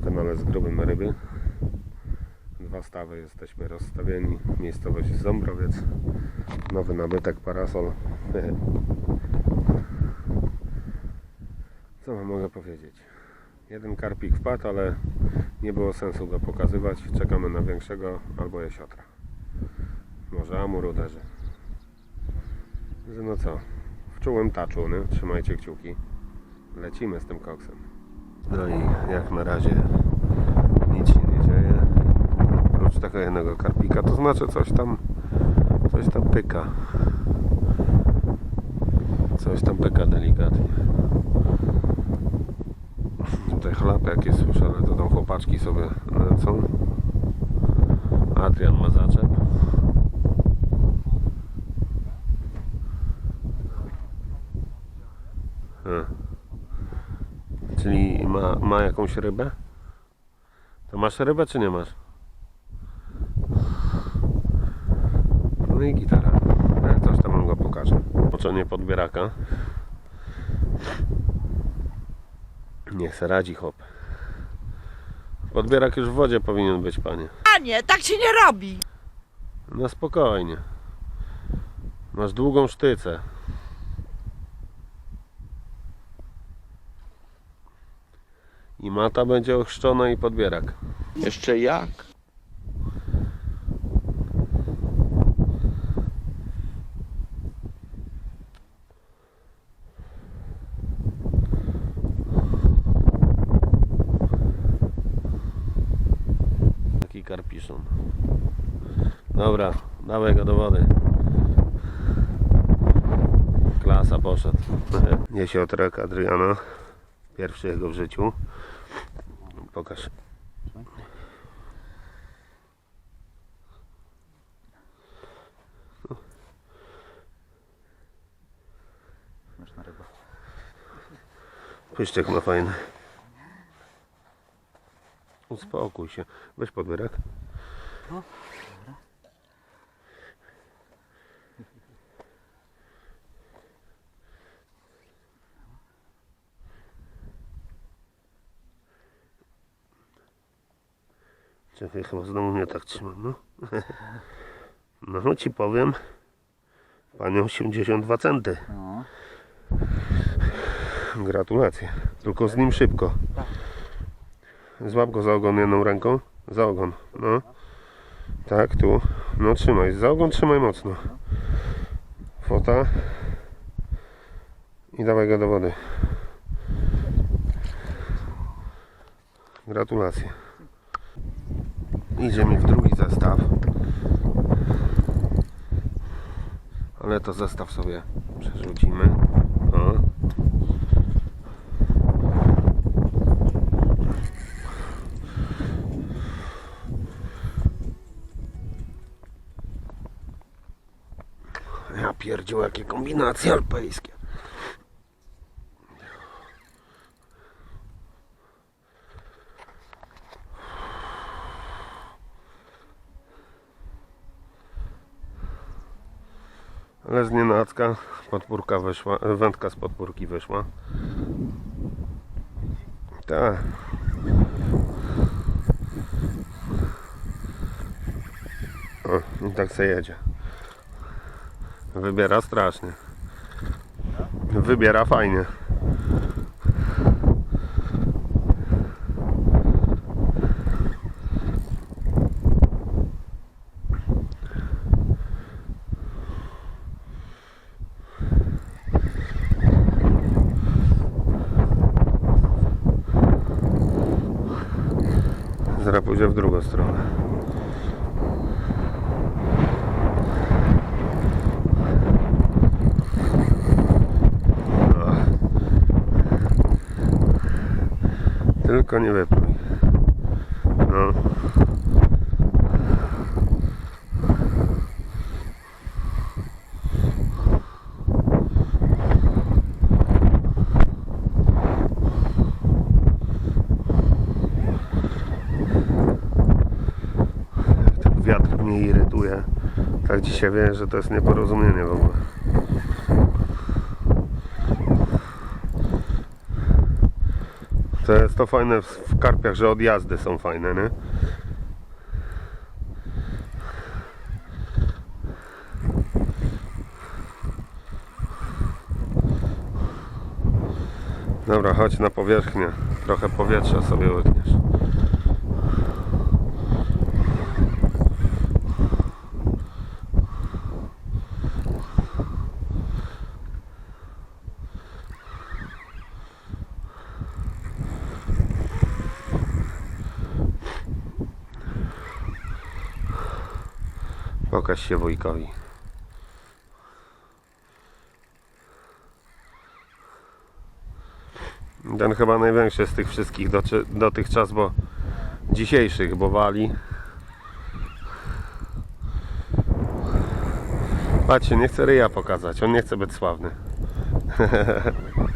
na kanale z grubym ryby. Dwa stawy jesteśmy rozstawieni. Miejscowość Ząbrowiec. Nowy nabytek parasol. Co wam mogę powiedzieć? Jeden karpik wpadł, ale nie było sensu go pokazywać. Czekamy na większego albo jesiotra. Może amur uderzy. Że No co? W czułym taczu, nie? Trzymajcie kciuki. Lecimy z tym koksem. No i jak na razie nic się nie dzieje. Oprócz tego jednego karpika, to znaczy coś tam coś tam pyka. Coś tam pyka delikatnie. Tutaj chlap jakieś słyszę, ale to tam chłopaczki sobie lecą. Adrian ma zaczep. Ma, jakąś rybę? To masz rybę czy nie masz? No i gitara. Jak coś tam go pokażę. Oczenie podbieraka. Niech se radzi chłop. Podbierak już w wodzie powinien być, panie. A nie, tak się nie robi. No spokojnie. Masz długą sztycę. I mata będzie ochrzczona i podbierak. Jeszcze jak? Taki karpiszon. Dobra, dawaj go do wody. Klasa poszedł. Jesiotrek Adriana. Pierwszy jego w życiu. Pokaż. Ryba. Pyszczek ma fajny. Uspokój się. Weź podbierak. Czekaj, chyba znowu mnie tak trzymam, no. No ci powiem. Panie 82 centy. No. Gratulacje. Tylko z nim szybko. Złap go za ogon jedną ręką. Za ogon. No. Tak, tu. No trzymaj. Za ogon trzymaj mocno. Fota. I dawaj go do wody. Gratulacje. Idziemy w drugi zestaw. Ale to zestaw sobie przerzucimy. O. Ja pierdził jakie kombinacje alpejskie. Ale z nienacka podpórka wyszła, wędka z podpórki wyszła. Tak. O, i tak se jedzie. Wybiera strasznie. Wybiera fajnie. Zaraz pójdzie w drugą stronę. Tylko nie wypluj. No. Tak wiatr mnie irytuje. Tak dzisiaj wiem, że to jest nieporozumienie w ogóle. To jest to fajne w, w karpiach, że odjazdy są fajne, nie? Dobra, chodź na powierzchnię. Trochę powietrza sobie łykniesz. Pokaż się wujkowi. Ten chyba największy z tych wszystkich dotychczas, bo dzisiejszych, bo wali. Patrzcie, nie chce ryja pokazać, on nie chce być sławny.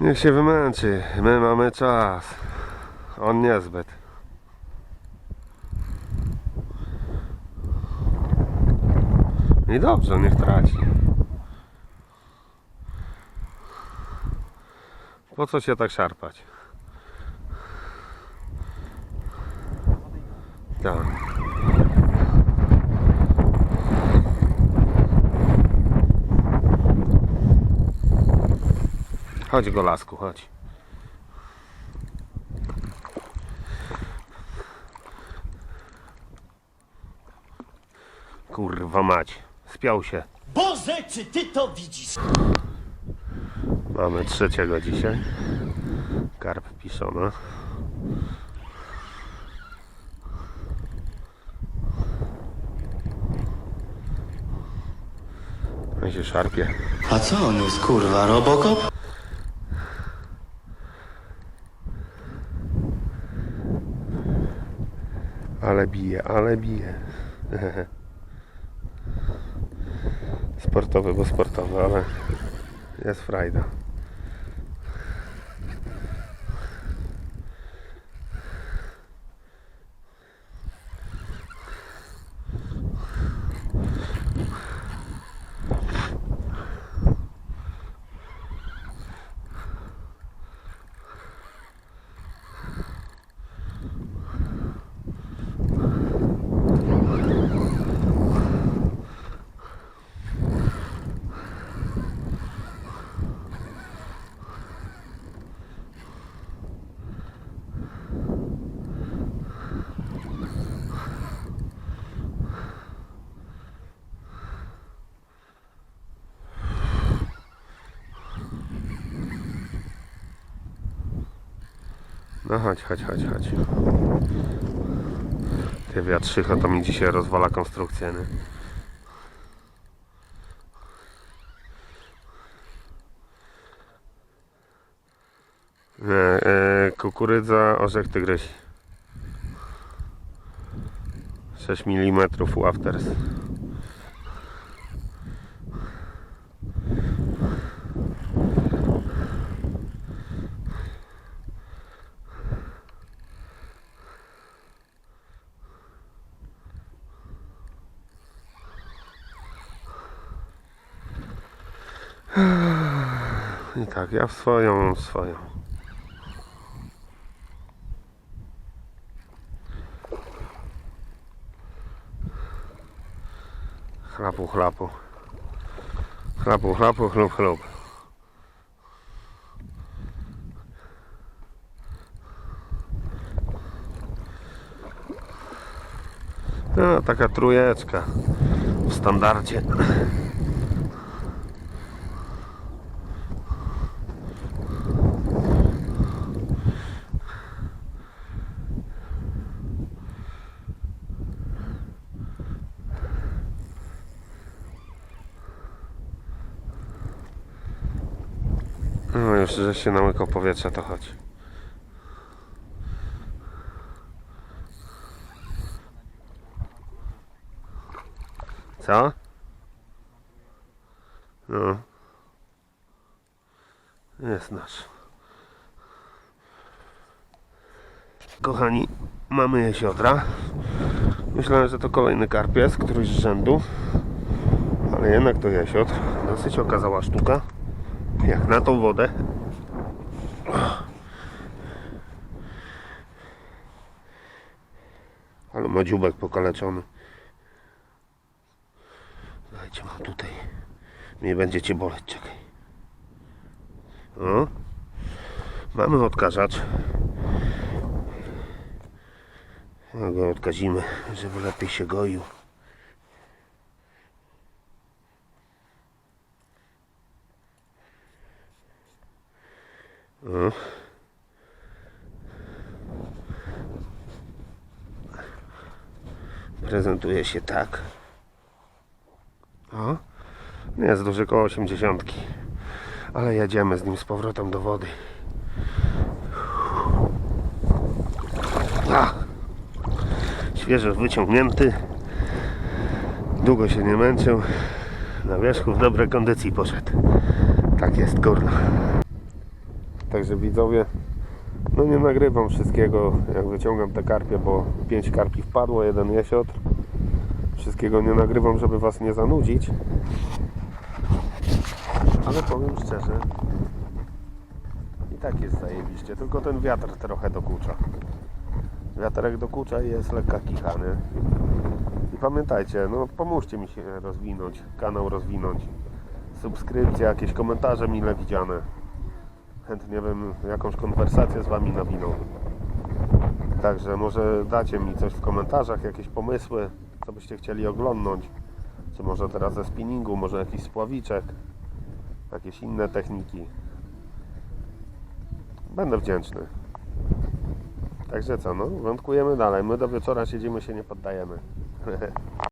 Niech się wymęczy, my mamy czas. On niezbyt. I dobrze, niech traci. Po co się tak szarpać? Tak. Chodź go lasku, chodź. Kurwa mać, spiał się. Boże, czy ty to widzisz? Mamy trzeciego dzisiaj. Karp piszona. On się szarpie. A co on jest, kurwa, Robocop? Ale bije, ale bije. Sportowy, bo sportowy, ale jest frajda. No chodź, chodź, chodź, chodź. Ty wiatrzycha to mi dzisiaj rozwala konstrukcję, nie? Nie, e, kukurydza, orzech tygryś. 6 mm Wafters. I tak, ja w swoją, w swoją. Chlapu, chlapu. Chlapu, chlapu, chlup, chlup. No, taka trójeczka w standardzie. No już żeś się nałykał powietrza, to chodź. Co? No. Jest nasz. Kochani, mamy jesiodra. Myślałem, że to kolejny karpiec, któryś z rzędu. Ale jednak to jesiotr. Dosyć okazała sztuka. Jak na tą wodę. Ale ma dziubek pokaleczony. Dajcie mam tutaj. Nie będziecie boleć, czekaj. O. Mamy odkażacz. No go odkazimy, żeby lepiej się goił. O. Prezentuje się tak. O. Nie jest duży koło 80. Ale jedziemy z nim z powrotem do wody. A. Świeżo wyciągnięty. Długo się nie męczył. Na wierzchu w dobrej kondycji poszedł. Tak jest, kurna. Także widzowie, no nie nagrywam wszystkiego, jak wyciągam te karpie, bo 5 karpi wpadło, jeden jesiotr. Wszystkiego nie nagrywam, żeby Was nie zanudzić. Ale powiem szczerze, i tak jest zajebiście, tylko ten wiatr trochę dokucza. Wiaterek dokucza i jest lekka kichany. I pamiętajcie, no pomóżcie mi się rozwinąć, kanał rozwinąć. Subskrypcja, jakieś komentarze mile widziane. Chętnie bym jakąś konwersację z Wami nawinął. Także może dacie mi coś w komentarzach, jakieś pomysły, co byście chcieli oglądnąć. Czy może teraz ze spinningu, może jakiś spławiczek, jakieś inne techniki. Będę wdzięczny. Także co, no, wątkujemy dalej. My do wieczora siedzimy, się nie poddajemy.